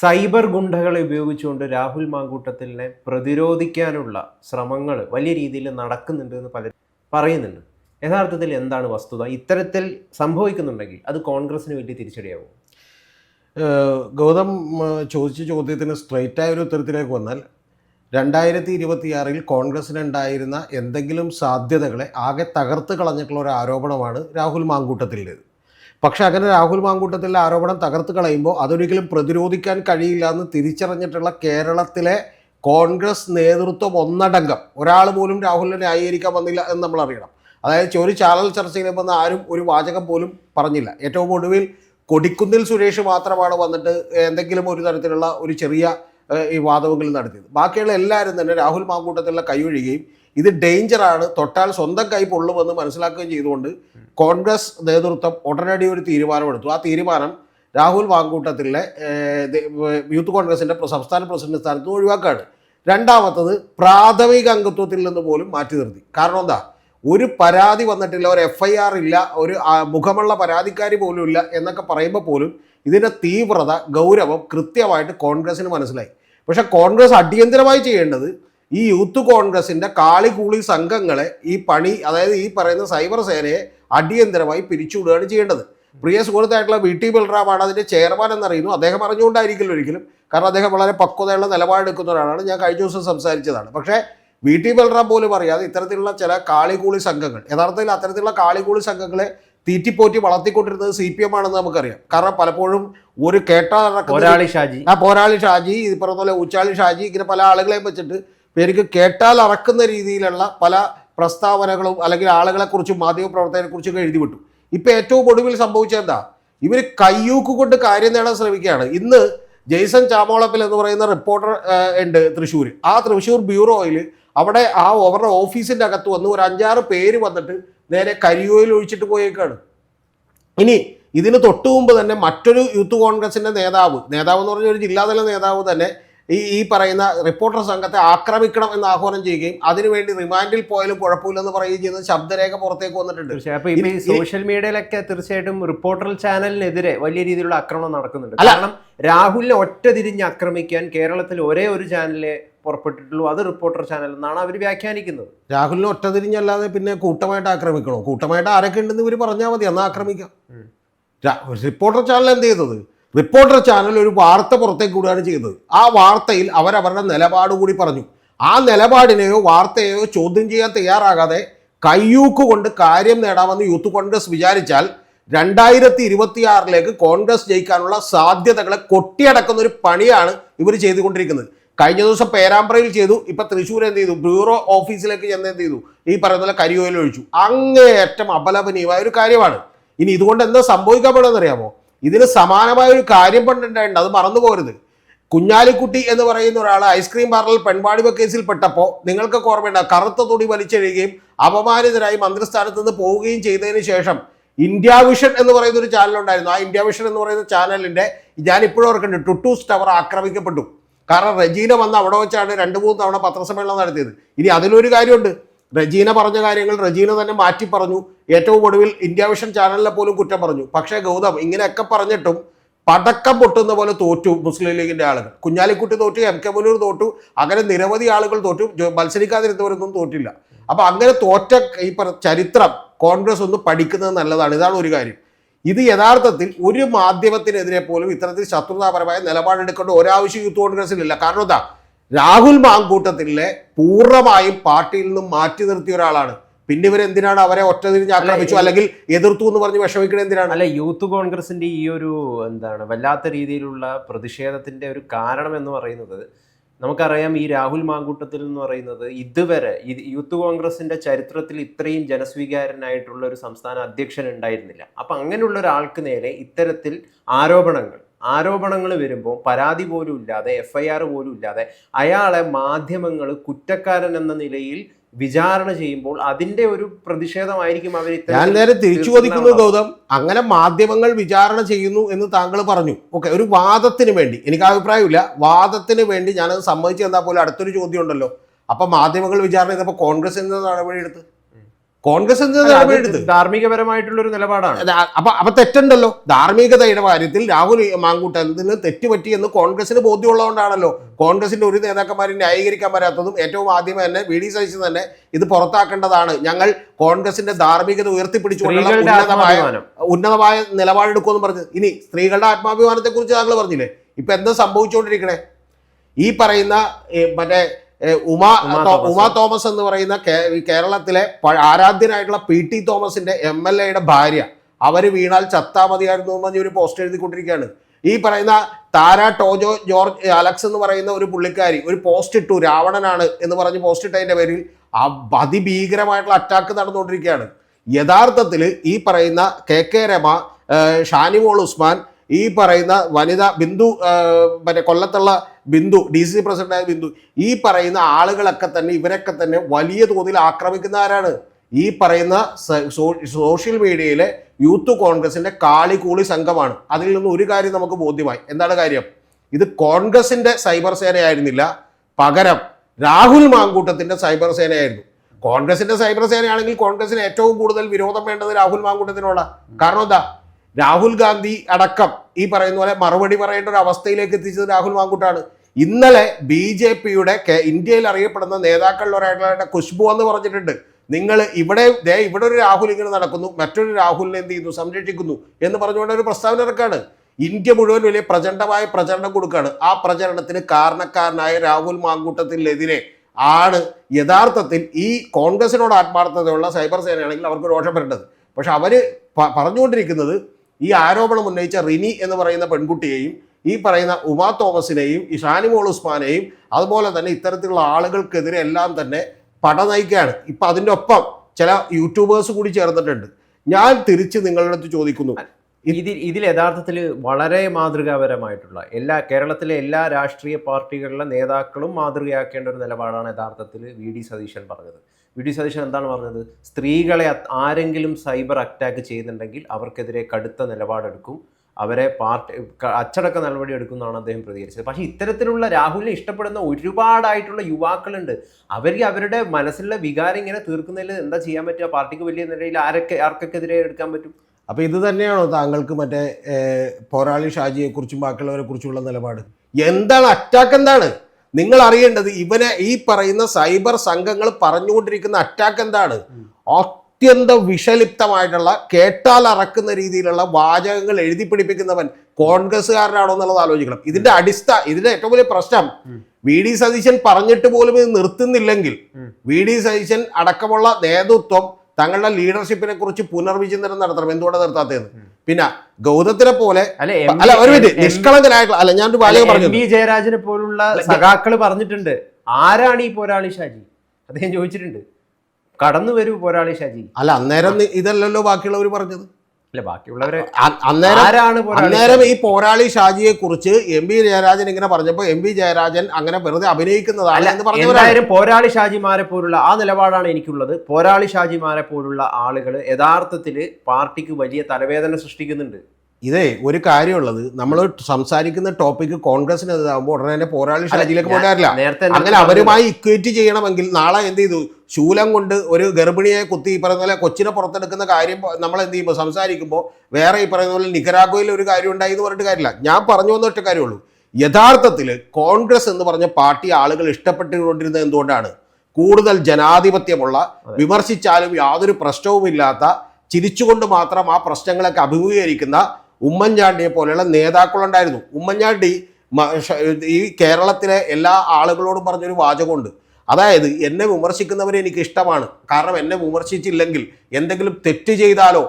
Cyber ഗുണ്ടകളെ ഉപയോഗിച്ചുകൊണ്ട് രാഹുൽ മാങ്കൂട്ടത്തിലിനെ പ്രതിരോധിക്കാനുള്ള ശ്രമങ്ങൾ വലിയ രീതിയിൽ നടക്കുന്നുണ്ട് എന്ന് പലരും പറയുന്നുണ്ട്. യഥാർത്ഥത്തിൽ എന്താണ് വസ്തുത? ഇത്തരത്തിൽ സംഭവിക്കുന്നുണ്ടെങ്കിൽ അത് കോൺഗ്രസിന് വേണ്ടി തിരിച്ചടിയാവും? ഗൗതം ചോദിച്ച ചോദ്യത്തിന് സ്ട്രൈറ്റ് ആയ ഒരു ഉത്തരത്തിലേക്ക് വന്നാൽ രണ്ടായിരത്തി ഇരുപത്തിയാറിൽ കോൺഗ്രസിനുണ്ടായിരുന്ന എന്തെങ്കിലും സാധ്യതകളെ ആകെ തകർത്ത് കളഞ്ഞിട്ടുള്ള ഒരു ആരോപണമാണ് രാഹുൽ മാങ്കൂട്ടത്തിന്റേത്. പക്ഷെ അങ്ങനെ രാഹുൽ മാങ്കൂട്ടത്തിലെ ആരോപണം തകർത്ത് കളയുമ്പോൾ അതൊരിക്കലും പ്രതിരോധിക്കാൻ കഴിയില്ല എന്ന് തിരിച്ചറിഞ്ഞിട്ടുള്ള കേരളത്തിലെ കോൺഗ്രസ് നേതൃത്വം ഒന്നടങ്കം ഒരാൾ പോലും രാഹുലിനെ ന്യായീകരിക്കാൻ വന്നില്ല എന്ന് നമ്മൾ അറിയണം. അതായത് ഒരു ചാനൽ ചർച്ചയിൽ വന്ന് ആരും ഒരു വാചകം പോലും പറഞ്ഞില്ല. ഏറ്റവും ഒടുവിൽ കൊടിക്കുന്നിൽ സുരേഷ് മാത്രമാണ് വന്നിട്ട് എന്തെങ്കിലും ഒരു തരത്തിലുള്ള ഒരു ചെറിയ ഈ വാദവെങ്കിലും നടത്തിയത്. ബാക്കിയുള്ള എല്ലാവരും തന്നെ രാഹുൽ മാങ്കൂട്ടത്തിലുള്ള കൈയൊഴിയുകയും ഇത് ഡേഞ്ചറാണ് തൊട്ടാൽ സ്വന്തം കൈ പൊള്ളുമെന്ന് മനസ്സിലാക്കുകയും ചെയ്തുകൊണ്ട് കോൺഗ്രസ് നേതൃത്വം ഉടനടി ഒരു തീരുമാനമെടുത്തു. ആ തീരുമാനം രാഹുൽ വാങ്കൂട്ടത്തിലെ യൂത്ത് കോൺഗ്രസിന്റെ സംസ്ഥാന പ്രസിഡന്റ് സ്ഥാനത്ത് നിന്ന് ഒഴിവാക്കുകയാണ് രണ്ടാമത്തത് പ്രാഥമിക അംഗത്വത്തിൽ നിന്ന് പോലും മാറ്റി നിർത്തി. കാരണം എന്താ? ഒരു പരാതി വന്നിട്ടില്ല ഒരു എഫ് ഐ ആർ ഇല്ല ഒരു മുഖമുള്ള പരാതിക്കാരി പോലും ഇല്ല എന്നൊക്കെ പറയുമ്പോൾ പോലും ഇതിന്റെ തീവ്രത ഗൗരവം കൃത്യമായിട്ട് കോൺഗ്രസിന് മനസ്സിലായി. പക്ഷേ കോൺഗ്രസ് അടിയന്തരമായി ചെയ്യേണ്ടത് ഈ യൂത്ത് കോൺഗ്രസിന്റെ കാളികൂളി സംഘങ്ങളെ ഈ പണി അതായത് ഈ പറയുന്ന സൈബർ സേനയെ അടിയന്തരമായി പിരിച്ചുവിടുകയാണ് ചെയ്യേണ്ടത്. പ്രിയ സുഹൃത്തായിട്ടുള്ള വി ടി ബൽറാമാണ് അതിന്റെ ചെയർമാൻ എന്നറിയുന്നു. അദ്ദേഹം അറിഞ്ഞുകൊണ്ടായിരിക്കില്ല ഒരിക്കലും. കാരണം അദ്ദേഹം വളരെ പക്വതയുള്ള നിലപാടെടുക്കുന്ന ഒരാളാണ്. ഞാൻ കഴിഞ്ഞ ദിവസം സംസാരിച്ചതാണ്. പക്ഷേ വി ടി ബൽറാം പോലും അറിയാതെ ഇത്തരത്തിലുള്ള ചില കാളികൂളി സംഘങ്ങൾ യഥാർത്ഥത്തിൽ അത്തരത്തിലുള്ള കാളികൂളി സംഘങ്ങളെ തീറ്റിപ്പോറ്റി വളർത്തിക്കൊണ്ടിരുന്നത് സി പി എം ആണെന്ന് നമുക്കറിയാം. കാരണം പലപ്പോഴും ഒരു കേട്ടാ ഷാജി. ആ പോരാളി ഷാജി ഇത് പറഞ്ഞ പോലെ ഉച്ചാളി ഷാജി ഇങ്ങനെ പല ആളുകളെയും വെച്ചിട്ട് പേർക്ക് കേട്ടാൽ അറക്കുന്ന രീതിയിലുള്ള പല പ്രസ്താവനകളും അല്ലെങ്കിൽ ആളുകളെക്കുറിച്ചും മാധ്യമപ്രവർത്തകരെക്കുറിച്ചും ഒക്കെ എഴുതി വിട്ടു ഇപ്പം ഏറ്റവും ഒടുവിൽ സംഭവിച്ചത് എന്താ? ഇവർ കയ്യൂക്ക് കൊണ്ട് കാര്യം നേടാൻ ശ്രമിക്കുകയാണ്. ഇന്ന് ജെയ്സൺ ചാമോളപ്പിൽ എന്ന് പറയുന്ന റിപ്പോർട്ടർ ഉണ്ട് തൃശ്ശൂർ ആ തൃശ്ശൂർ ബ്യൂറോയിൽ അവിടെ ആ അവരുടെ ഓഫീസിന്റെ അകത്ത് വന്ന് ഒരു അഞ്ചാറ് പേര് വന്നിട്ട് നേരെ കരിയോയിൽ ഒഴിച്ചിട്ട് പോയേക്കാണ്. ഇനി ഇതിന് തൊട്ടു മുമ്പ് തന്നെ മറ്റൊരു യൂത്ത് കോൺഗ്രസിന്റെ നേതാവ് നേതാവ് എന്ന് പറഞ്ഞ ഒരു ജില്ലാതല നേതാവ് തന്നെ ഈ ഈ പറയുന്ന റിപ്പോർട്ടർ സംഘത്തെ ആക്രമിക്കണം എന്ന് ആഹ്വാനം ചെയ്യുകയും അതിനുവേണ്ടി റിമാൻഡിൽ പോയാലും കുഴപ്പമില്ലെന്ന് പറയുകയും ചെയ്യുന്ന ശബ്ദരേഖ പുറത്തേക്ക് വന്നിട്ടുണ്ട്. അപ്പൊ ഇപ്പൊ ഈ സോഷ്യൽ മീഡിയയിലൊക്കെ തീർച്ചയായിട്ടും റിപ്പോർട്ടർ ചാനലിനെതിരെ വലിയ രീതിയിലുള്ള ആക്രമണം നടക്കുന്നുണ്ട്. കാരണം രാഹുലിനെ ഒറ്റ തിരിഞ്ഞ് ആക്രമിക്കാൻ കേരളത്തിൽ ഒരേ ഒരു ചാനലിലെ പുറപ്പെട്ടിട്ടുള്ളൂ. അത് റിപ്പോർട്ടർ ചാനൽ എന്നാണ് അവർ വ്യാഖ്യാനിക്കുന്നത്. രാഹുലിനെ ഒറ്റ തിരിഞ്ഞല്ലാതെ പിന്നെ കൂട്ടമായിട്ട് ആക്രമിക്കണോ? കൂട്ടമായിട്ട് ആരൊക്കെ ഉണ്ടെന്ന് ഇവർ പറഞ്ഞാൽ മതി. എന്നാൽ ആക്രമിക്കാം. റിപ്പോർട്ടർ ചാനൽ എന്ത് ചെയ്തത്? റിപ്പോർട്ടർ ചാനൽ ഒരു വാർത്ത പുറത്തേക്ക് വിടുകയാണ് ചെയ്തത്. ആ വാർത്തയിൽ അവരവരുടെ നിലപാട് കൂടി പറഞ്ഞു. ആ നിലപാടിനെയോ വാർത്തയെയോ ചോദ്യം ചെയ്യാൻ തയ്യാറാകാതെ കയ്യൂക്ക് കൊണ്ട് കാര്യം നേടാമെന്ന് യൂത്ത് കോൺഗ്രസ് വിചാരിച്ചാൽ രണ്ടായിരത്തി ഇരുപത്തിയാറിലേക്ക് കോൺഗ്രസ് ജയിക്കാനുള്ള സാധ്യതകളെ കൊട്ടിയടക്കുന്ന ഒരു പണിയാണ് ഇവർ ചെയ്തുകൊണ്ടിരിക്കുന്നത്. കഴിഞ്ഞ ദിവസം പേരാമ്പ്രയിൽ ചെയ്തു. ഇപ്പൊ തൃശ്ശൂർ എന്ത് ചെയ്തു? ബ്യൂറോ ഓഫീസിലേക്ക് ചെന്ന് എന്ത് ചെയ്തു? ഈ പറയുന്ന പോലെ കരിയോയിൽ ഒഴിച്ചു. അങ്ങേയറ്റം അപലപനീയമായ ഒരു കാര്യമാണ്. ഇനി ഇതുകൊണ്ട് എന്താ സംഭവിക്കാൻ പോണെന്ന് അറിയാമോ? ഇതിന് സമാനമായ ഒരു കാര്യം പണ്ടുണ്ടായിട്ടുണ്ട്. അത് മറന്നു പോരുത് കുഞ്ഞാലിക്കുട്ടി എന്ന് പറയുന്ന ഒരാൾ ഐസ്ക്രീം പാർലറിൽ പെൺപാടിവ കേസിൽ പെട്ടപ്പോൾ നിങ്ങൾക്ക് ഓർമ്മയുണ്ട്? കറുത്ത തുണി വലിച്ചെഴുകയും അപമാനിതരായി മന്ത്രിസ്ഥാനത്ത് നിന്ന് പോവുകയും ചെയ്തതിന് ശേഷം ഇന്ത്യ വിഷൻ എന്ന് പറയുന്ന ഒരു ചാനൽ ഉണ്ടായിരുന്നു ആ ഇന്ത്യ വിഷൻ എന്ന് പറയുന്ന ചാനലിന്റെ ഞാൻ ഇപ്പോഴും ഓർക്കുന്നുണ്ട്. ടുട്ടൂസ് ടവർ ആക്രമിക്കപ്പെട്ടു. കാരണം റജീന വന്ന് അവിടെ വെച്ചാണ് രണ്ട് മൂന്ന് തവണ പത്രസമ്മേളനം നടത്തിയത്. ഇനി അതിലൊരു കാര്യമുണ്ട്. റജീന പറഞ്ഞ കാര്യങ്ങൾ റജീന തന്നെ മാറ്റി പറഞ്ഞു. ഏറ്റവും ഒടുവിൽ ഇന്ത്യ വിഷൻ ചാനലിനെ പോലും കുറ്റം പറഞ്ഞു. പക്ഷേ ഗൗതം ഇങ്ങനെയൊക്കെ പറഞ്ഞിട്ടും പടക്കം പൊട്ടുന്ന പോലെ തോറ്റു മുസ്ലിം ലീഗിന്റെ ആളുകൾ. കുഞ്ഞാലിക്കുട്ടി തോറ്റു എം കെ മുനൂർ തോറ്റു അങ്ങനെ നിരവധി ആളുകൾ തോറ്റു മത്സരിക്കാതിരുന്നവരൊന്നും തോറ്റില്ല. അപ്പൊ അങ്ങനെ തോറ്റ ഈ ചരിത്രം കോൺഗ്രസ് ഒന്ന് പഠിക്കുന്നത് നല്ലതാണ്. ഇതാണ് ഒരു കാര്യം. ഇത് യഥാർത്ഥത്തിൽ ഒരു മാധ്യമത്തിനെതിരെ പോലും ഇത്തരത്തിൽ ശത്രുതാപരമായ നിലപാടെടുക്കേണ്ട ഒരാവശ്യം യൂത്ത് കോൺഗ്രസിലില്ല കാരണം എന്താ? രാഹുൽ മാങ്കൂട്ടത്തിലെ പൂർണമായും പാർട്ടിയിൽ നിന്നും മാറ്റി നിർത്തിയ ഒരാളാണ്. പിന്നെ ഇവരെന്തിനാണ് അവരെ ഒറ്റ തിരിഞ്ഞ് ആക്രമിച്ചു? അല്ലെങ്കിൽ എതിർത്തു എന്ന് പറഞ്ഞ് വിഷമിക്കണത് എന്തിനാണ്? അല്ല യൂത്ത് കോൺഗ്രസിന്റെ ഈ ഒരു എന്താണ് വല്ലാത്ത രീതിയിലുള്ള പ്രതിഷേധത്തിന്റെ ഒരു കാരണം എന്ന് പറയുന്നത് നമുക്കറിയാം ഈ രാഹുൽ മാങ്കൂട്ടത്തിൽ എന്ന് പറയുന്നത് ഇതുവരെ ഇത് യൂത്ത് കോൺഗ്രസിന്റെ ചരിത്രത്തിൽ ഇത്രയും ജനസ്വീകാരനായിട്ടുള്ള ഒരു സംസ്ഥാന അധ്യക്ഷൻ ഉണ്ടായിരുന്നില്ല. അപ്പൊ അങ്ങനെയുള്ള ഒരാൾക്ക് നേരെ ഇത്തരത്തിൽ ആരോപണങ്ങൾ ആരോപണങ്ങൾ വരുമ്പോൾ പരാതി പോലും ഇല്ലാതെ എഫ് ഐ ആർ പോലും ഇല്ലാതെ അയാളെ മാധ്യമങ്ങൾ കുറ്റക്കാരൻ എന്ന നിലയിൽ വിചാരണ ചെയ്യുമ്പോൾ അതിന്റെ ഒരു പ്രതിഷേധമായിരിക്കും അവർ ഞാൻ നേരെ തിരിച്ചു ചോദിക്കുന്നു ഗൗതം. അങ്ങനെ മാധ്യമങ്ങൾ വിചാരണ ചെയ്യുന്നു എന്ന് താങ്കൾ പറഞ്ഞു. ഓക്കെ ഒരു വാദത്തിന് വേണ്ടി. എനിക്ക് അഭിപ്രായമില്ല. വാദത്തിന് വേണ്ടി ഞാനത് സമ്മതിച്ചു തന്നാൽ പോലും അടുത്തൊരു ചോദ്യം ഉണ്ടല്ലോ. അപ്പൊ മാധ്യമങ്ങൾ വിചാരണ ചെയ്തപ്പോൾ കോൺഗ്രസ് എന്ന നടപടി എടുത്ത് കോൺഗ്രസ് ധാർമ്മികപരമായിട്ടുള്ള ഒരു നിലപാടാണ്. അപ്പൊ അപ്പൊ തെറ്റുണ്ടല്ലോ. ധാർമ്മികതയുടെ കാര്യത്തിൽ രാഹുൽ മാങ്കൂട്ടത്തിന് തെറ്റുപറ്റി എന്ന് കോൺഗ്രസിന് ബോധ്യമുള്ളതുകൊണ്ടാണല്ലോ. കോൺഗ്രസിന്റെ ഒരു നേതാക്കന്മാരെ ന്യായീകരിക്കാൻ പറ്റാത്തതും ഏറ്റവും ആദ്യമേ തന്നെ വി ഡി സതീശൻ തന്നെ ഇത് പുറത്താക്കേണ്ടതാണ്. ഞങ്ങൾ കോൺഗ്രസിന്റെ ധാർമ്മികത ഉയർത്തിപ്പിടിച്ചുകൊണ്ടുള്ള ഉന്നതമായ ഉന്നതമായ നിലപാടെടുക്കുമെന്ന് പറഞ്ഞു. ഇനി സ്ത്രീകളുടെ ആത്മാഭിമാനത്തെ കുറിച്ച് താങ്കൾ പറഞ്ഞില്ലേ? ഇപ്പൊ എന്താ സംഭവിച്ചുകൊണ്ടിരിക്കണേ? ഈ പറയുന്ന മറ്റേ ഉമ ഉമാ തോമസ്. എന്ന് പറയുന്ന കേരളത്തിലെ ആരാധ്യനായിട്ടുള്ള പി ടി തോമസിന്റെ എം എൽ എയുടെ ഭാര്യ. അവർ വീണാൽ ചത്താ മതിയായിരുന്നു എന്ന് പറഞ്ഞൊരു ഒരു പോസ്റ്റ് എഴുതിക്കൊണ്ടിരിക്കുകയാണ്. ഈ പറയുന്ന താര ടോജോ ജോർജ് അലക്സ് എന്ന് പറയുന്ന ഒരു പുള്ളിക്കാരി ഒരു പോസ്റ്റ് ഇട്ടു രാവണനാണ് എന്ന് പറഞ്ഞ് പോസ്റ്റ് ഇട്ടതിന്റെ പേരിൽ ആ അതിഭീകരമായിട്ടുള്ള അറ്റാക്ക് നടന്നുകൊണ്ടിരിക്കുകയാണ്. യഥാർത്ഥത്തിൽ ഈ പറയുന്ന കെ കെ രമ ഷാനിമോൾ ഉസ്മാൻ ഈ പറയുന്ന വനിത ബിന്ദു മറ്റേ കൊല്ലത്തുള്ള ബിന്ദു ഡി സി പ്രസിഡന്റായ ബിന്ദു ഈ പറയുന്ന ആളുകളൊക്കെ തന്നെ ഇവരൊക്കെ തന്നെ വലിയ തോതിൽ ആക്രമിക്കുന്നവരാണ്. ഈ പറയുന്ന സോഷ്യൽ മീഡിയയിലെ യൂത്ത് കോൺഗ്രസിന്റെ കാളികൂളി സംഘമാണ്. അതിൽ നിന്ന് ഒരു കാര്യം നമുക്ക് ബോധ്യമായി. എന്താണ് കാര്യം? ഇത് കോൺഗ്രസിന്റെ സൈബർ സേനയായിരുന്നില്ല. പകരം രാഹുൽ മാങ്കൂട്ടത്തിന്റെ സൈബർ സേനയായിരുന്നു. കോൺഗ്രസിന്റെ സൈബർ സേനയാണെങ്കിൽ കോൺഗ്രസിന് ഏറ്റവും കൂടുതൽ വിരോധം വേണ്ടത് രാഹുൽ മാങ്കൂട്ടത്തിനോടാ. കാരണം എന്താ? രാഹുൽ ഗാന്ധി അടക്കം ഈ പറയുന്ന പോലെ മറുപടി പറയേണ്ട ഒരു അവസ്ഥയിലേക്ക് എത്തിച്ചത് രാഹുൽ മാങ്കുട്ടാണ്. ഇന്നലെ ബി ജെ പിയുടെ ഇന്ത്യയിൽ അറിയപ്പെടുന്ന നേതാക്കളിൽ ഒരാളുടെ ഖുശ്ബു എന്ന് പറഞ്ഞിട്ടുണ്ട്. നിങ്ങൾ ഇവിടെ ദേ ഇവിടെ ഒരു രാഹുൽ ഇങ്ങനെ നടക്കുന്നു മറ്റൊരു രാഹുലിനെ എന്ത് ചെയ്യുന്നു സംരക്ഷിക്കുന്നു എന്ന് പറഞ്ഞുകൊണ്ട് ഒരു പ്രസ്താവന ഇറക്കാണ് ഇന്ത്യ മുഴുവൻ വലിയ പ്രചണ്ഡമായ പ്രചരണം കൊടുക്കുകയാണ്. ആ പ്രചരണത്തിന് കാരണക്കാരനായ രാഹുൽ മാങ്കൂട്ടത്തിനെതിരെ ആണ് യഥാർത്ഥത്തിൽ ഈ കോൺഗ്രസിനോട് ആത്മാർത്ഥതയുള്ള സൈബർ സേനയാണെങ്കിൽ അവർക്ക് രോഷം വരേണ്ടത്. പക്ഷെ അവർ പറഞ്ഞുകൊണ്ടിരിക്കുന്നത് ഈ ആരോപണം ഉന്നയിച്ച റിനി എന്ന് പറയുന്ന പെൺകുട്ടിയെയും ഈ പറയുന്ന ഉമാ തോമസിനെയും ഈ ഷാനിമോൾ ഉസ്മാനെയും അതുപോലെ തന്നെ ഇത്തരത്തിലുള്ള ആളുകൾക്കെതിരെ എല്ലാം തന്നെ പട നയിക്കുകയാണ്. ഇപ്പം അതിന്റെ ഒപ്പം ചില യൂട്യൂബേഴ്സ് കൂടി ചേർന്നിട്ടുണ്ട്. ഞാൻ തിരിച്ച് നിങ്ങളുടെ അടുത്ത് ചോദിക്കുന്നു. ഇതിൽ ഇതിൽ യഥാർത്ഥത്തിൽ വളരെ മാതൃകാപരമായിട്ടുള്ള എല്ലാ കേരളത്തിലെ എല്ലാ രാഷ്ട്രീയ പാർട്ടികളിലെ നേതാക്കളും മാതൃകയാക്കേണ്ട ഒരു നിലപാടാണ് യഥാർത്ഥത്തിൽ വി ഡി സതീശൻ പറഞ്ഞത്. വി ഡി സതീശൻ എന്താണ് പറഞ്ഞത്? സ്ത്രീകളെ ആരെങ്കിലും സൈബർ അറ്റാക്ക് ചെയ്യുന്നുണ്ടെങ്കിൽ അവർക്കെതിരെ കടുത്ത നിലപാടെടുക്കും. അവരെ പാർട്ടി അച്ചടക്ക നടപടി എടുക്കുന്നതാണ് അദ്ദേഹം പ്രതികരിച്ചത്. പക്ഷേ ഇത്തരത്തിലുള്ള രാഹുലിനെ ഇഷ്ടപ്പെടുന്ന ഒരുപാടായിട്ടുള്ള യുവാക്കളുണ്ട്. അവർ അവരുടെ മനസ്സിലുള്ള വികാരം ഇങ്ങനെ തീർക്കുന്നതിൽ എന്താ ചെയ്യാൻ പറ്റുക? പാർട്ടിക്ക് വലിയ നിലയിൽ ആരൊക്കെ ആർക്കൊക്കെതിരെ എടുക്കാൻ പറ്റും? അപ്പൊ ഇത് തന്നെയാണോ താങ്കൾക്ക് മറ്റേ പോരാളി ഷാജിയെ കുറിച്ചും ബാക്കിയുള്ളവരെ കുറിച്ചുള്ള നിലപാട്? എന്താണ് അറ്റാക്ക് എന്താണ്? നിങ്ങൾ അറിയേണ്ടത് ഇവനെ ഈ പറയുന്ന സൈബർ സംഘങ്ങൾ പറഞ്ഞുകൊണ്ടിരിക്കുന്ന അറ്റാക്ക് എന്താണ്? അത്യന്തം വിഷലിപ്തമായിട്ടുള്ള കേട്ടാൽ അറക്കുന്ന രീതിയിലുള്ള വാചകങ്ങൾ എഴുതി പിടിപ്പിക്കുന്നവൻ കോൺഗ്രസ്സുകാരനാണോ എന്നുള്ളത് ആലോചിക്കണം. ഇതിന്റെ അടിസ്ഥാന ഇതിന്റെ ഏറ്റവും വലിയ പ്രശ്നം വി ഡി സതീശൻ പറഞ്ഞിട്ട് പോലും ഇത് നിർത്തുന്നില്ലെങ്കിൽ. വി ഡി സതീശൻ അടക്കമുള്ള നേതൃത്വം തങ്ങളുടെ ലീഡർഷിപ്പിനെ കുറിച്ച് പുനർവിചിന്തനം നടത്തണം. എന്തുകൊണ്ട് നിർത്താത്തതെന്ന്? പിന്നെ ഗൗതത്തിനെ പോലെ അല്ല ഒരു മിനിറ്റ്. നിഷ്കളങ്കനായിട്ടുള്ള അല്ല ഞാൻ ബാലക പറഞ്ഞു ബി ജയരാജനെ പോലുള്ള സഖാക്കൾ പറഞ്ഞിട്ടുണ്ട്. ആരാണ് ഈ പോരാളി ഷാജി? അദ്ദേഹം ചോദിച്ചിട്ടുണ്ട്. കടന്നു വരൂ പോരാളി ഷാജി. അല്ല അന്നേരം ഇതല്ലല്ലോ ബാക്കിയുള്ളവർ പറഞ്ഞത്. അല്ല ബാക്കിയുള്ളവരെ അന്നേരം അന്നേരം ഈ പോരാളി ഷാജിയെ കുറിച്ച് എം വി ജയരാജൻ ഇങ്ങനെ പറഞ്ഞപ്പോ എം വി ജയരാജൻ അങ്ങനെ വെറുതെ അഭിനയിക്കുന്നതാണ് എന്ന് എന്തായാലും പോരാളി ഷാജിമാരെ പോലുള്ള ആ നിലപാടാണ് എനിക്കുള്ളത്. പോരാളി ഷാജിമാരെ പോലുള്ള ആളുകൾ യഥാർത്ഥത്തിൽ പാർട്ടിക്ക് വലിയ തലവേദന സൃഷ്ടിക്കുന്നുണ്ട്. ഇതേ ഒരു കാര്യമുള്ളത് നമ്മൾ സംസാരിക്കുന്ന ടോപ്പിക്ക് കോൺഗ്രസിനെതിരാകുമ്പോൾ ഉടനെ തന്നെ പോരാളി ഷാജിയിലേക്ക് പോകാറില്ല അങ്ങനെ അവരുമായി ഇക്വേറ്റ് ചെയ്യണമെങ്കിൽ നാളെ എന്ത് ചെയ്തു? ശൂലം കൊണ്ട് ഒരു ഗർഭിണിയെ കുത്തി ഈ പറയുന്ന പോലെ കൊച്ചിനെ പുറത്തെടുക്കുന്ന കാര്യം നമ്മൾ എന്ത് ചെയ്യുമ്പോൾ സംസാരിക്കുമ്പോൾ വേറെ ഈ പറയുന്ന പോലെ നിക്കരാഗോയിൽ ഒരു കാര്യം ഉണ്ടായി എന്ന് പറഞ്ഞിട്ട് കാര്യമില്ല. ഞാൻ പറഞ്ഞു വന്ന ഒറ്റ കാര്യമുള്ളൂ യഥാർത്ഥത്തിൽ കോൺഗ്രസ് എന്ന് പറഞ്ഞ പാർട്ടി ആളുകൾ ഇഷ്ടപ്പെട്ടുകൊണ്ടിരുന്നത് എന്തുകൊണ്ടാണ്? കൂടുതൽ ജനാധിപത്യമുള്ള വിമർശിച്ചാലും യാതൊരു പ്രശ്നവുമില്ലാത്ത ചിരിച്ചുകൊണ്ട് മാത്രം ആ പ്രശ്നങ്ങളൊക്കെ അഭിമുഖീകരിക്കുന്ന ഉമ്മൻചാണ്ടിയെ പോലെയുള്ള നേതാക്കളുണ്ടായിരുന്നു. ഉമ്മൻചാണ്ടി ഈ കേരളത്തിലെ എല്ലാ ആളുകളോടും പറഞ്ഞൊരു വാചകമുണ്ട്. അതായത് എന്നെ വിമർശിക്കുന്നവരെ എനിക്ക് ഇഷ്ടമാണ്. കാരണം എന്നെ വിമർശിച്ചില്ലെങ്കിൽ എന്തെങ്കിലും തെറ്റ് ചെയ്താലോ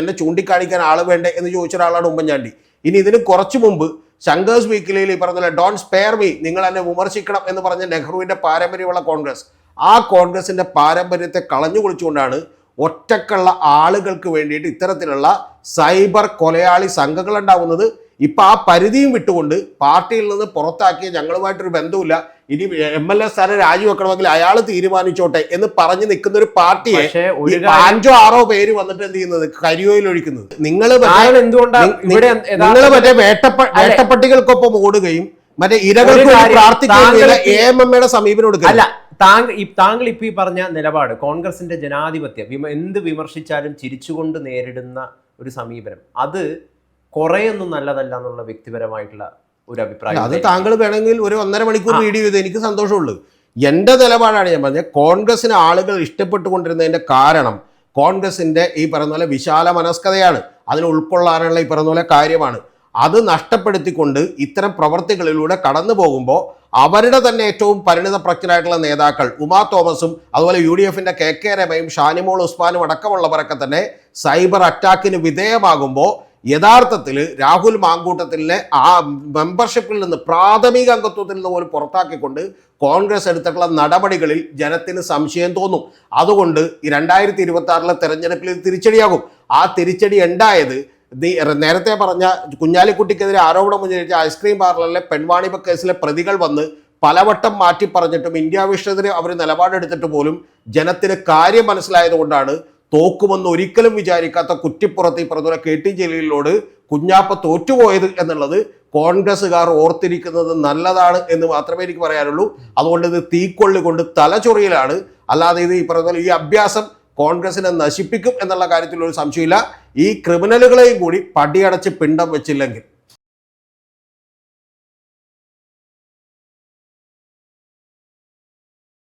എന്നെ ചൂണ്ടിക്കാണിക്കാൻ ആൾ വേണ്ടേ? എന്ന് ചോദിച്ച ഒരാളാണ് ഉമ്മൻചാണ്ടി. ഇനി ഇതിന് കുറച്ചു മുമ്പ് ശങ്കേഴ്സ് വീക്കിലിയിൽ ഈ പറഞ്ഞ ഡോൺ സ്പെയർ മീ നിങ്ങൾ എന്നെ വിമർശിക്കണം എന്ന് പറഞ്ഞ നെഹ്റുവിന്റെ പാരമ്പര്യമുള്ള കോൺഗ്രസ്. ആ കോൺഗ്രസിന്റെ പാരമ്പര്യത്തെ കളഞ്ഞു കുളിച്ചുകൊണ്ടാണ് ഒറ്റക്കുള്ള ആളുകൾക്ക് വേണ്ടിയിട്ട് ഇത്തരത്തിലുള്ള സൈബർ കൊലയാളി സംഘങ്ങൾ ഉണ്ടാവുന്നത് ഇപ്പം ആ പരിധിയും വിട്ടുകൊണ്ട് പാർട്ടിയിൽ നിന്ന് പുറത്താക്കിയ ഞങ്ങളുമായിട്ടൊരു ബന്ധമില്ല ഇനി എം എൽ എ സ്ഥാനം രാജിവെക്കണമെങ്കിൽ അയാൾ തീരുമാനിച്ചോട്ടെ എന്ന് പറഞ്ഞു നിൽക്കുന്ന ഒരു പാർട്ടിയെ അഞ്ചോ ആറോ പേര് വന്നിട്ട് എന്ത് ചെയ്യുന്നത്? കരിയോയിൽ ഒഴിക്കുന്നത്. നിങ്ങൾ നിങ്ങൾ മറ്റേ വേട്ടപ്പ വേട്ടപ്പട്ടികൾക്കൊപ്പം ഓടുകയും മറ്റേ ഇരകൾക്ക് പ്രാർത്ഥിക്കുകയും എ എം എം എയുടെ സമീപനം കൊടുക്കുക താങ്കൾ ഈ താങ്കൾ ഇപ്പൊ ഈ പറഞ്ഞ നിലപാട് കോൺഗ്രസിന്റെ ജനാധിപത്യം വിമ എന്ത് വിമർശിച്ചാലും ചിരിച്ചുകൊണ്ട് നേരിടുന്ന ഒരു സമീപനം അത് കുറേയൊന്നും നല്ലതല്ല എന്നുള്ള വ്യക്തിപരമായിട്ടുള്ള ഒരു അഭിപ്രായം അത് താങ്കൾ വേണമെങ്കിൽ ഒരു ഒന്നര മണിക്കൂർ വീഡിയോ ചെയ്ത് എനിക്ക് സന്തോഷമുള്ളൂ. എന്റെ നിലപാടാണ് ഞാൻ പറഞ്ഞത് കോൺഗ്രസിന് ആളുകൾ ഇഷ്ടപ്പെട്ടുകൊണ്ടിരുന്നതിന്റെ കാരണം കോൺഗ്രസിന്റെ ഈ പറയുന്ന പോലെ വിശാല മനസ്കതയാണ് അതിന് ഉൾക്കൊള്ളാനുള്ള ഈ പറയുന്ന പോലെ കാര്യമാണ്. അത് നഷ്ടപ്പെടുത്തിക്കൊണ്ട് ഇത്തരം പ്രവർത്തികളിലൂടെ കടന്നു പോകുമ്പോൾ അവരുടെ തന്നെ ഏറ്റവും പരിണിതപ്രജ്ഞരായിട്ടുള്ള നേതാക്കൾ ഉമാ തോമസും അതുപോലെ യു ഡി എഫിന്റെ കെ കെ രമയും ഷാനിമോൾ ഉസ്മാനും അടക്കമുള്ളവരൊക്കെ തന്നെ സൈബർ അറ്റാക്കിന് വിധേയമാകുമ്പോൾ യഥാർത്ഥത്തിൽ രാഹുൽ മാങ്കൂട്ടത്തിലെ ആ മെമ്പർഷിപ്പിൽ നിന്ന് പ്രാഥമിക അംഗത്വത്തിൽ നിന്ന് പോലും പുറത്താക്കിക്കൊണ്ട് കോൺഗ്രസ് എടുത്തിട്ടുള്ള നടപടികളിൽ ജനത്തിന് സംശയം തോന്നും. അതുകൊണ്ട് ഈ രണ്ടായിരത്തി ഇരുപത്തി ആറിലെ തെരഞ്ഞെടുപ്പിൽ തിരിച്ചടിയാകും. ആ തിരിച്ചടി ഉണ്ടായത് നേരത്തെ പറഞ്ഞ കുഞ്ഞാലിക്കുട്ടിക്കെതിരെ ആരോപണം ഉന്നയിച്ച ഐസ്ക്രീം പാർലറിലെ പെൺവാണിഭ കേസിലെ പ്രതികൾ വന്ന് പലവട്ടം മാറ്റി പറഞ്ഞിട്ടും ഇന്ത്യ വിഷയത്തിന് അവർ നിലപാടെടുത്തിട്ട് പോലും ജനത്തിന് കാര്യം മനസ്സിലായതുകൊണ്ടാണ് തോക്കുമെന്ന് ഒരിക്കലും വിചാരിക്കാത്ത കുറ്റിപ്പുറത്ത് ഈ പോലെ കെ ടി ജലീലിനോട് കുഞ്ഞാപ്പ തോറ്റുപോയത് എന്നുള്ളത് കോൺഗ്രസ്സുകാർ ഓർത്തിരിക്കുന്നത് നല്ലതാണ് എന്ന് മാത്രമേ എനിക്ക് പറയാനുള്ളൂ. അതുകൊണ്ട് ഇത് തീക്കൊള്ളി കൊണ്ട് തലചൊറിയിലാണ്. അല്ലാതെ ഇത് ഈ പറഞ്ഞ ഈ അഭ്യാസം കോൺഗ്രസിനെ നശിപ്പിക്കും എന്നുള്ള കാര്യത്തിൽ ഒരു സംശയമില്ല. ഈ ക്രിമിനലുകളെയും കൂടി പടിയടച്ച് പിണ്ടം വെച്ചില്ലെങ്കിൽ